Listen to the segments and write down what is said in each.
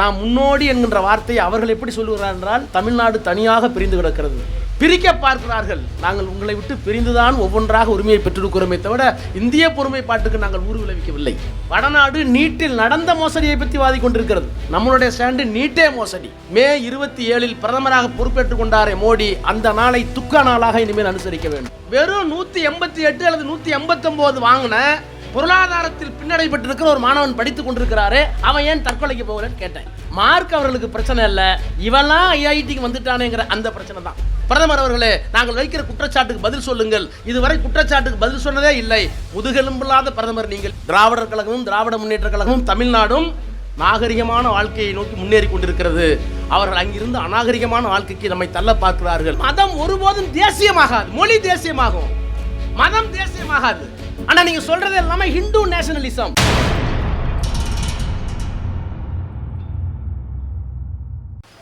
நான் முன்னோடி என்கின்ற வார்த்தையை அவர்கள் எப்படி சொல்லுகிறார் என்றால் தமிழ்நாடு தனியாக பிரிந்து கிடக்கிறது. பிரிக்க பார்க்கிறார்கள். நாங்கள் உங்களை விட்டு பிரிந்துதான் ஒவ்வொன்றாக உரிமையை பெற்றிருக்கிறோமே தவிர இந்திய பொறுமைப்பாட்டுக்கு நாங்கள் ஊறு விளைவிக்கவில்லை. வடநாடு நீட்டில் நடந்த மோசடியை பற்றி வாதி கொண்டிருக்கிறது. நம்மளுடைய ஸ்டாண்டு நீட்டே மோசடி. மே இருபத்தி ஏழில் பிரதமராக பொறுப்பேற்றுக் கொண்டாரே மோடி. அந்த நாளை துக்க நாளாக இனிமேல் அனுசரிக்க வேண்டும். வெறும் நூத்தி எண்பத்தி எட்டு அல்லது நூத்தி எண்பத்தி ஒன்பது வாங்கின பொருளாதாரத்தில் பின்னடைபட்டிருக்கிற ஒரு மாணவன் படித்து கொண்டிருக்கிறாரு அவன் ஏன் தற்கொலைக்கு போகலன்னு கேட்டேன். மார்க் அவர்களுக்கு பிரச்சனை இல்லை. இவெல்லாம் ஐஐடிக்கு வந்துட்டானேங்கிற அந்த பிரச்சனை தான். பிரதமர் அவர்களே நாங்கள் வைக்கிற குற்றச்சாட்டுக்கு பதில் சொல்லுங்கள். இதுவரை குற்றச்சாட்டுக்கு பதில் சொன்னதே இல்லை. முதுகெலும்பில்லாத பிரதமர் நீங்கள். திராவிடர் கழகமும் திராவிட முன்னேற்ற கழகமும் தமிழ்நாடும் நாகரிகமான வாழ்க்கையை நோக்கி முன்னேறி கொண்டிருக்கிறது. அவர்கள் அங்கிருந்து அநாகரிகமான வாழ்க்கைக்கு நம்மை தள்ள பார்க்கிறார்கள். மதம் ஒருபோதும் தேசியமாகாது. மொழி தேசியமாகும். மதம் தேசியமாகாது. ஆனா நீங்க சொல்றது எல்லாமே ஹிந்து நேஷனலிசம்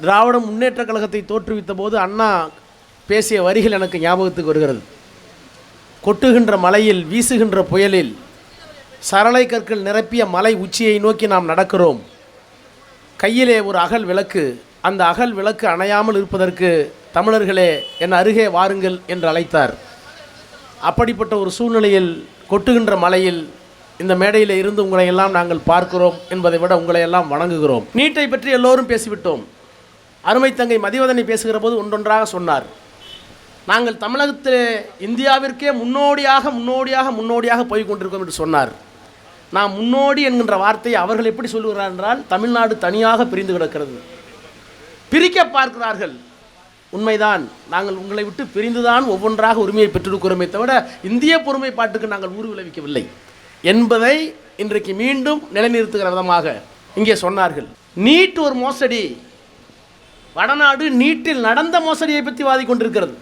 திராவிட முன்னேற்ற கழகத்தை தோற்றுவித்த போது அண்ணா பேசிய வரிகள் எனக்கு ஞாபகத்துக்கு வருகிறது. கொட்டுகின்ற மலையில் வீசுகின்ற புயலில் சரளை கற்கள் நிரப்பிய மலை உச்சியை நோக்கி நாம் நடக்கிறோம். கையிலே ஒரு அகல் விளக்கு. அந்த அகல் விளக்கு அணையாமல் இருப்பதற்கு தமிழர்களே என் அருகே வாருங்கள் என்று அழைத்தார். அப்படிப்பட்ட ஒரு சூழ்நிலையில் கொட்டுகின்ற மலையில் இந்த மேடையில் இருந்து உங்களை எல்லாம் நாங்கள் பார்க்கிறோம் என்பதை விட உங்களை எல்லாம் வணங்குகிறோம். நீட்டை பற்றி எல்லோரும் பேசிவிட்டோம். அருமை தங்கை மதிவதனை பேசுகிற போது ஒன்றொன்றாக சொன்னார். நாங்கள் தமிழகத்தில் இந்தியாவிற்கே முன்னோடியாக முன்னோடியாக முன்னோடியாக போய் கொண்டிருக்கோம் என்று சொன்னார். நான் முன்னோடி என்கின்ற வார்த்தையை அவர்கள் எப்படி சொல்லுகிறார் என்றால் தமிழ்நாடு தனியாக பிரிந்து கிடக்கிறது. பிரிக்க பார்க்கிறார்கள். உண்மைதான். நாங்கள் உங்களை விட்டு பிரிந்துதான் ஒவ்வொன்றாக உரிமையை பெற்றிருக்கிறோமே தவிர இந்திய பொறுமைப்பாட்டுக்கு நாங்கள் ஊறு விளைவிக்கவில்லை. என்பதை இன்றைக்கு மீண்டும் நிலைநிறுத்துகிற விதமாக இங்கே சொன்னார்கள். நீட் ஒரு மோசடி. வடநாடு நீட்டில் நடந்த மோசடியை பற்றி வாதி கொண்டிருக்கிறது.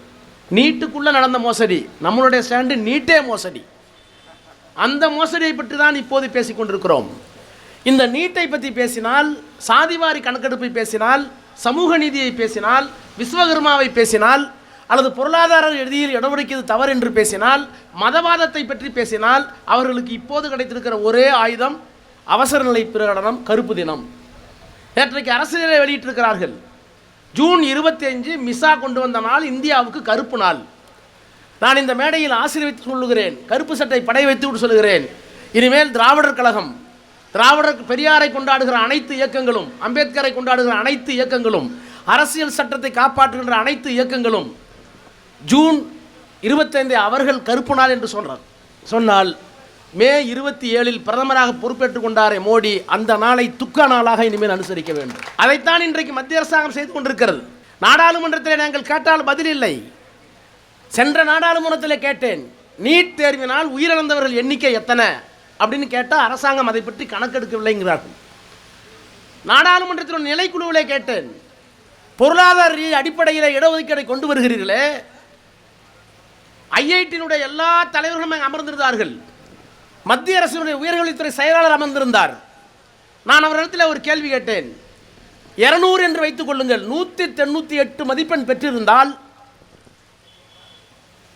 நீட்டுக்குள்ளே நடந்த மோசடி. நம்மளுடைய ஸ்டாண்டு நீட்டே மோசடி. அந்த மோசடியை பற்றி தான் இப்போது பேசிக்கொண்டிருக்கிறோம் இந்த நீட்டை பற்றி பேசினால் சாதிவாரி கணக்கெடுப்பை பேசினால் சமூக நீதியை பேசினால் விஸ்வகர்மாவை பேசினால் அல்லது பொருளாதார எழுதியில் இடஒதுக்கீடு தவறு என்று பேசினால் மதவாதத்தை பற்றி பேசினால் அவர்களுக்கு இப்போது கிடைத்திருக்கிற ஒரே ஆயுதம் அவசர நிலை பிரகடனம் கருப்பு தினம். நேற்றைக்கு அரசியலை வெளியிட்டிருக்கிறார்கள். ஜூன் இருபத்தி அஞ்சு மிசா கொண்டு வந்த நாள் இந்தியாவுக்கு கருப்பு நாள். நான் இந்த மேடையில் ஆசீர்வித்து சொல்லுகிறேன் கருப்பு சட்டை படை வைத்து விட்டு சொல்லுகிறேன். இனிமேல் திராவிடர் கழகம் திராவிடர் பெரியாரை கொண்டாடுகிற அனைத்து இயக்கங்களும் அம்பேத்கரை கொண்டாடுகிற அனைத்து இயக்கங்களும் அரசியல் சட்டத்தை காப்பாற்றுகின்ற அனைத்து இயக்கங்களும் ஜூன் இருபத்தைந்தை அவர்கள் கருப்பு நாள் என்று சொல்கிறார் சொன்னால் மே இருபத்தி ஏழில் பிரதமராக பொறுப்பேற்றுக் கொண்டாரே மோடி அந்த நாளை துக்க நாளாக இனிமேல் அனுசரிக்க வேண்டும். அதைத்தான் இன்றைக்கு மத்திய அரசாங்கம் செய்து கொண்டிருக்கிறது. நாடாளுமன்றத்தில் நாங்கள் கேட்டால் பதில் இல்லை. சென்ற நாடாளுமன்றத்தில் கேட்டேன் நீட் தேர்வினால் உயிரிழந்தவர்கள் எண்ணிக்கை எத்தனை? அப்படின்னு கேட்டால் அரசாங்கம் அதை பற்றி கணக்கெடுக்கவில்லைங்கிறார்கள். நாடாளுமன்றத்தில் நிலைக்குழுவிலே கேட்டேன். பொருளாதார ரீதி அடிப்படையில் இடஒதுக்கீடை கொண்டு வருகிறீர்களே. ஐஐடியினுடைய எல்லா தலைவர்களும் அமர்ந்திருந்தார்கள். மத்திய அரசினுடைய உயர்கல்வித்துறை செயலாளர் அமர்ந்திருந்தார். நான் அவரிடத்தில் ஒரு கேள்வி கேட்டேன். இரநூறு என்று வைத்துக் கொள்ளுங்கள். நூற்றி தொண்ணூற்றி எட்டு மதிப்பெண் பெற்றிருந்தால்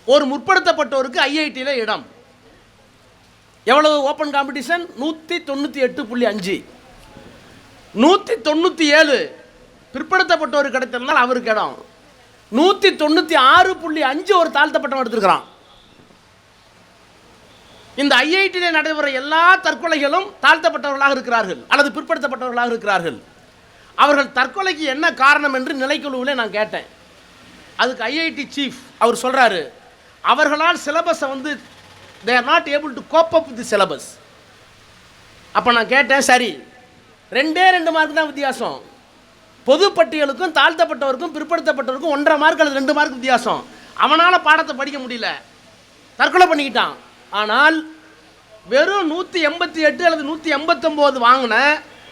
ஒரு முற்படுத்தப்பட்டோருக்கு ஐஐடியில் இடம். எவ்வளவு ஓப்பன் காம்படிஷன் நூற்றி தொண்ணூற்றி எட்டு புள்ளி அஞ்சு. நூற்றி தொண்ணூற்றி ஏழு பிற்படுத்தப்பட்டவர் கிடைத்திருந்தால் அவருக்கு இடம். நூற்றி தொண்ணூற்றி ஆறு புள்ளி அஞ்சு ஒரு தாழ்த்தப்பட்டவன் எடுத்திருக்கிறான். இந்த ஐஐடியில் நடைபெற எல்லா தற்கொலைகளும் தாழ்த்தப்பட்டவர்களாக இருக்கிறார்கள். அல்லது பிற்படுத்தப்பட்டவர்களாக இருக்கிறார்கள். அவர்கள் தற்கொலைக்கு என்ன காரணம் என்று நிலைக்குழுவில் நான் கேட்டேன். அதுக்கு ஐஐடி சீஃப் அவர் சொல்கிறாரு அவர்களால் சிலபஸை வந்து they are not able to cope up with syllabus அப்போ நான் கேட்டேன் சரி ரெண்டே ரெண்டு மார்க் தான் வித்தியாசம். பொது பட்டியலுக்கும் தாழ்த்தப்பட்டவருக்கும் பிற்படுத்தப்பட்டவருக்கும் ஒன்றரை மார்க் அல்லது ரெண்டு மார்க் வித்தியாசம். அவனால் பாடத்தை படிக்க முடியல. தற்கொலை பண்ணிக்கிட்டான். ஆனால் வெறும் நூற்றி எண்பத்தி எட்டு அல்லது நூற்றி எண்பத்தொம்போது வாங்கின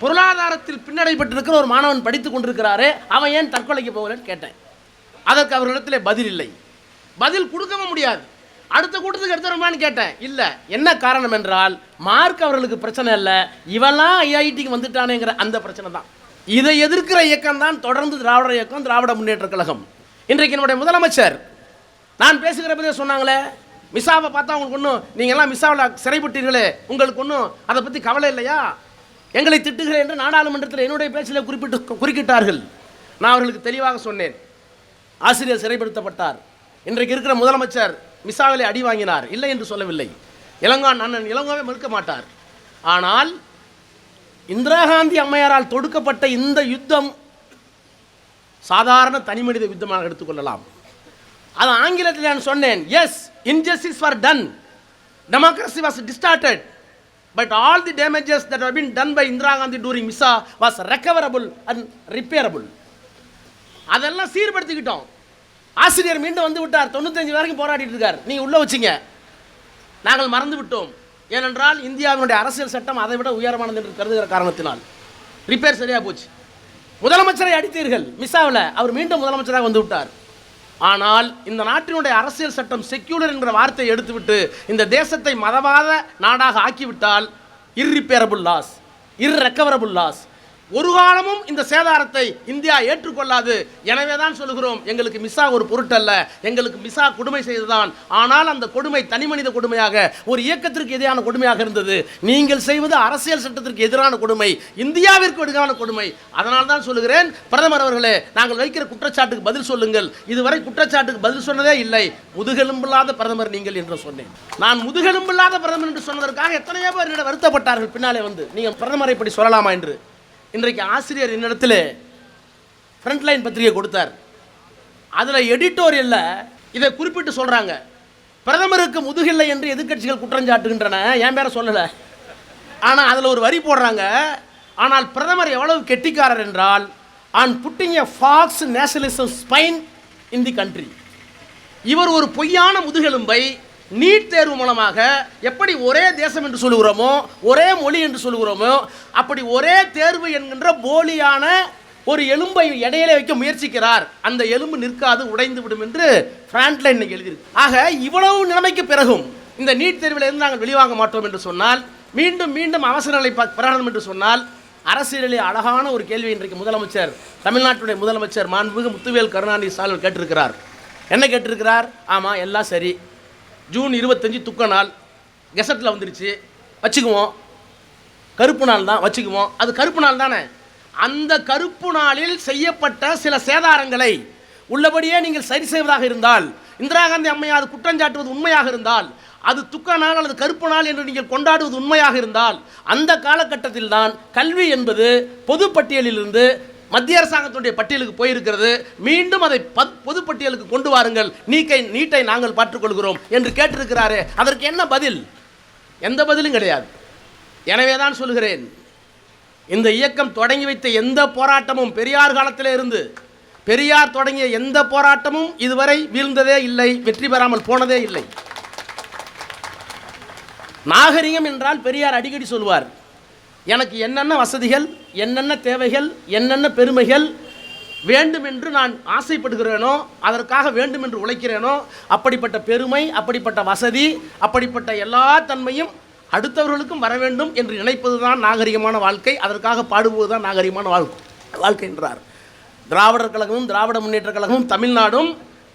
பொருளாதாரத்தில் பின்னடைப்பட்டிருக்கிற ஒரு மாணவன் படித்து கொண்டிருக்கிறாரு அவன் ஏன் தற்கொலைக்கு போகலன்னு கேட்டேன். அதற்கு அவர்களிடத்தில் பதில் இல்லை. பதில் கொடுக்கவும் முடியாது. அடுத்த கூட்டத்துக்கு எடுத்துருமான்னு கேட்டேன். இல்லை என்ன காரணம் என்றால் மார்க் அவர்களுக்கு பிரச்சனை இல்லை இவெல்லாம் ஐஐடிக்கு வந்துட்டானேங்கிற அந்த பிரச்சனை தான். இதை எதிர்க்கிற இயக்கம் தான் தொடர்ந்து திராவிட இயக்கம் திராவிட முன்னேற்ற கழகம். இன்றைக்கு என்னுடைய முதலமைச்சர் நான் பேசுகிற போதே சொன்னாங்களே மிசாவை பார்த்தா உங்களுக்கு ஒன்றும் நீங்கள்லாம் மிசாவில் சிறைப்பட்டீர்களே உங்களுக்கு ஒன்றும் அதை பற்றி கவலை இல்லையா? எங்களை திட்டுகிறேன் என்று நாடாளுமன்றத்தில் என்னுடைய பேச்சில் குறிப்பிட்டு குறுக்கிட்டார்கள். நான் அவர்களுக்கு தெளிவாக சொன்னேன். ஆசிரியர் சிறைப்படுத்தப்பட்டார். இன்றைக்கு இருக்கிற முதலமைச்சர் மிசாவிலே அடி வாங்கினார். இல்லை என்று சொல்லவில்லை. இளங்கான் அண்ணன் இளங்கோவே மறுக்க மாட்டார். ஆனால் இந்திரா காந்தி அம்மையாரால் தொடுக்கப்பட்ட இந்த யுத்தம் சாதாரண தனிமனித யுத்தமாக எடுத்துக்கொள்ளலாம் அது ஆங்கிலத்தில் நான் சொன்னேன். Yes injustice for done democracy was distorted but all the damages that have been done by Indira Gandhi during MISA was recoverable and repairable அதெல்லாம் சீர்படுத்திக்கிட்டோம். ஆசிரியர் மீண்டும் வந்து விட்டார். தொண்ணூத்தஞ்சு வரைக்கும் போராடிட்டு இருக்கார். நீங்க உள்ள வச்சிங்க. நாங்கள் மறந்து விட்டோம். ஏனென்றால் இந்தியாவினுடைய அரசியல் சட்டம் அதை விட உயரமானது என்று கருதுகிற காரணத்தினால். ரிப்பேர் சரியா போச்சு. முதலமைச்சரை அடித்தீர்கள். மிஸ்ஸாவில் அவர் மீண்டும் முதலமைச்சராக வந்து விட்டார். ஆனால் இந்த நாட்டினுடைய அரசியல் சட்டம் செக்யூலர் என்ற வார்த்தையை எடுத்துவிட்டு இந்த தேசத்தை மதவாத நாடாக ஆக்கிவிட்டால் இர்ரிப்பேரபுள் லாஸ் இர்ரெக்கவரபுள் லாஸ் ஒரு காலமும் இந்த சேதாரத்தை இந்தியா ஏற்றுக்கொள்ளாது. எனவே தான் சொல்லுகிறோம் எங்களுக்கு மிஸ்ஸா ஒரு பொருட்டல்ல. எங்களுக்கு மிஸ்ஸா கொடுமை செய்ததுதான். ஆனால் அந்த கொடுமை தனிமனித கொடுமையாக ஒரு இயக்கத்திற்கு எதிரான கொடுமையாக இருந்தது. நீங்கள் செய்வது அரசியல் சட்டத்திற்கு எதிரான கொடுமை இந்தியாவிற்கு எதிரான கொடுமை. அதனால் தான் சொல்லுகிறேன் பிரதமர் அவர்களே நாங்கள் வைக்கிற குற்றச்சாட்டுக்கு பதில் சொல்லுங்கள். இதுவரை குற்றச்சாட்டுக்கு பதில் சொன்னதே இல்லை. முதுகெலும்பில்லாத பிரதமர் நீங்கள் என்று சொன்னேன். நான் முதுகெலும்பில்லாத பிரதமர் என்று சொன்னதற்காக எத்தனையோ பேர் என்னிடம் வருத்தப்பட்டார்கள் பின்னாலே வந்து. நீங்கள் பிரதமரை இப்படி சொல்லலாமா என்று? இன்றைக்கு ஆசிரியர் என்னிடத்தில் ஃப்ரண்ட்லைன் பத்திரிகை கொடுத்தார். அதில் எடிட்டோரியலில் இதை குறிப்பிட்டு சொல்கிறாங்க பிரதமருக்கு முதுகில்லை என்று எதிர்க்கட்சிகள் குற்றஞ்சாட்டுகின்றன என் பேரை சொல்லலை. ஆனால் அதில் ஒரு வரி போடுறாங்க. ஆனால் பிரதமர் எவ்வளவு கெட்டிக்காரர் என்றால் on putting a faux nationalism spine in the country இவர் ஒரு பொய்யான முதுகெலும்பை நீட் தேர்வு மூலமாக எப்படி ஒரே தேசம் என்று சொல்லுகிறோமோ ஒரே மொழி என்று சொல்லுகிறோமோ அப்படி ஒரே தேர்வு என்கின்ற போலியான ஒரு எலும்பை இடையில வைக்க முயற்சிக்கிறார். அந்த எலும்பு நிற்காது உடைந்து விடும் என்று ஃப்ராண்ட்லைன் இன்னைக்கு எழுதியிருக்கு. ஆக இவ்வளவு நிலைமைக்கு பிறகும் இந்த நீட் தேர்வில் இருந்து நாங்கள் வெளிவாங்க மாட்டோம் என்று சொன்னால் மீண்டும் மீண்டும் அவசர நிலை பிரகடனம் என்று சொன்னால் அரசியலில் அழகான ஒரு கேள்வி இன்றைக்கு முதலமைச்சர் தமிழ்நாட்டுடைய முதலமைச்சர் மாண்புமிகு முத்துவேல் கருணாநிதி ஸ்டாலின் கேட்டிருக்கிறார். என்ன கேட்டிருக்கிறார்? ஆமாம் எல்லாம் சரி. ஜூன் இருபத்தஞ்சி துக்க நாள். கெசட்டில் வந்துருச்சு. வச்சுக்குவோம். கருப்பு நாள் தான் வச்சுக்குவோம். அது கருப்பு நாள் தானே? அந்த கருப்பு நாளில் செய்யப்பட்ட சில சேதாரங்களை உள்ளபடியே நீங்கள் சரி செய்வதாக இருந்தால் இந்திரா காந்தி அம்மையார் குற்றஞ்சாட்டுவது உண்மையாக இருந்தால் அது துக்க நாள் அல்லது கருப்பு நாள் என்று நீங்கள் கொண்டாடுவது உண்மையாக இருந்தால் அந்த காலகட்டத்தில் தான் கல்வி என்பது பொதுப்பட்டியலிலிருந்து மத்திய அரசாங்கத்தினுடைய பட்டியலுக்கு போயிருக்கிறது. மீண்டும் அதை பத்- பட்டியலுக்கு கொண்டு வாருங்கள். நீக்கை நீட்டை நாங்கள் பார்த்துக்கொள்கிறோம் என்று கேட்டிருக்கிறாரே. அதற்கு என்ன பதில்? எந்த பதிலும் கிடையாது. எனவே தான் சொல்கிறேன் இந்த இயக்கம் தொடங்கி வைத்த எந்த போராட்டமும் பெரியார் காலத்தில் இருந்து பெரியார் தொடங்கிய எந்த போராட்டமும் இதுவரை வீழ்ந்ததே இல்லை வெற்றி பெறாமல் போனதே இல்லை. நாகரிகம் என்றால் பெரியார் அடிக்கடி சொல்வார். எனக்கு என்னென்ன வசதிகள் என்னென்ன தேவைகள் என்னென்ன பெருமைகள் வேண்டும் என்று நான் ஆசைப்படுகிறேனோ அதற்காக வேண்டும் என்று உழைக்கிறேனோ அப்படிப்பட்ட பெருமை அப்படிப்பட்ட வசதி அப்படிப்பட்ட எல்லா தன்மையும் அடுத்தவர்களுக்கும் வர வேண்டும் என்று நினைப்பது தான் நாகரிகமான வாழ்க்கை. அதற்காக பாடுவது தான் நாகரிகமான வாழ்க்கை. வாழ்க்கை என்றார். திராவிடர் கழகமும் திராவிட முன்னேற்ற கழகமும் தமிழ்நாடும்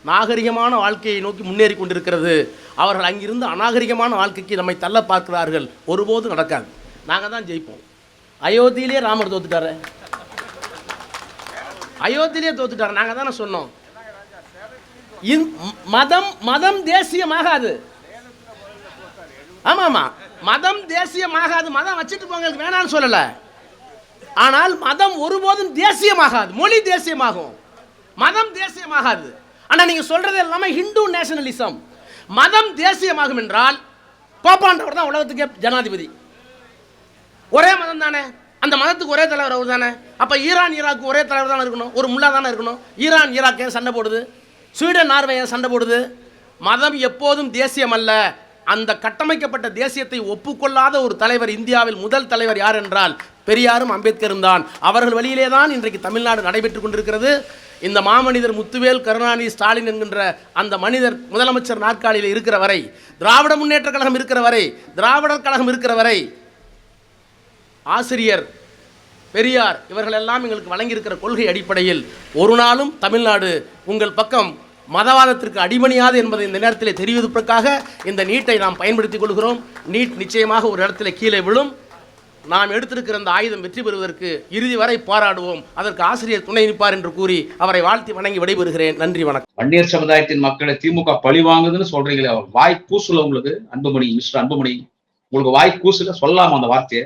நாகரிகமான வாழ்க்கையை நோக்கி முன்னேறி கொண்டிருக்கிறது. அவர்கள் அங்கிருந்து அநாகரிகமான வாழ்க்கைக்கு நம்மை தள்ள பார்க்கிறார்கள். ஒருபோதும் நடக்காது. நாங்கள் தான் ஜெயிப்போம். அயோத்தியிலே ராமர் தோத்துட்டாரு. அயோத்தியிலே தோத்துட்டாரு. நாங்கள் தானே சொன்னோம். மதம் மதம் தேசியமாகாது. ஆமாம் ஆமாம் மதம் தேசியமாகாது. மதம் வச்சுட்டு போங்க வேணாம்னு சொல்லலை. ஆனால் மதம் ஒருபோதும் தேசியமாகாது. மொழி தேசியமாகும். மதம் தேசியமாகாது. ஆனால் நீங்கள் சொல்றது எல்லாமே ஹிந்து நேஷனலிசம். மதம் தேசியமாகும் என்றால் பாப்பாண்டவர் தான் உலகத்துக்கே ஜனாதிபதி. ஒரே மதம் தானே? அந்த மதத்துக்கு ஒரே தலைவர் அவர் தானே? அப்போ ஈரான் ஈராக்கு ஒரே தலைவர் தானே இருக்கணும்? ஒரு முல்லா தானே இருக்கணும்? ஈரான் ஈராக் ஏன் சண்டை போடுது? ஸ்வீடன் நார்வே ஏன் சண்டை போடுது? மதம் எப்போதும் தேசியம் அல்ல. அந்த கட்டமைக்கப்பட்ட தேசியத்தை ஒப்புக்கொள்ளாத ஒரு தலைவர் இந்தியாவில் முதல் தலைவர் யார் என்றால் பெரியாரும் அம்பேத்கரும் தான். அவர்கள் வழியிலே தான் இன்றைக்கு தமிழ்நாடு நடைபெற்றுக் கொண்டிருக்கிறது. இந்த மாமனிதர் முத்துவேல் கருணாநிதி ஸ்டாலின் என்கின்ற அந்த மனிதர் முதலமைச்சர் நாற்காலியில் இருக்கிற வரை திராவிட முன்னேற்ற கழகம் இருக்கிற வரை திராவிடர் கழகம் இருக்கிற வரை ஆசிரியர் பெரியார் இவர்கள் எல்லாம் எங்களுக்கு வழங்கியிருக்கிற கொள்கை அடிப்படையில் ஒரு நாளும் தமிழ்நாடு உங்கள் பக்கம் மதவாதத்திற்கு அடிமணியாது என்பதை இந்த நேரத்தில் தெரிவிப்பதற்காக இந்த நீட்டை நாம் பயன்படுத்திக் கொள்கிறோம். நீட் நிச்சயமாக ஒரு இடத்துல கீழே விழும். நாம் எடுத்திருக்கிற அந்த ஆயுதம் வெற்றி பெறுவதற்கு இறுதி வரை போராடுவோம். அதற்கு ஆசிரியர் துணை நிற்பார் என்று கூறி அவரை வாழ்த்தி வணங்கி விடைபெறுகிறேன். நன்றி வணக்கம். வன்னியர் சமுதாயத்தின் மக்களை திமுக பழி வாங்குதுன்னு சொல்றீங்களே வாய் கூசுல உங்களுக்கு அன்புமணி மிஸ்டர் அன்புமணி. உங்களுக்கு வாய் கூசுல சொல்லாம அந்த வார்த்தையை.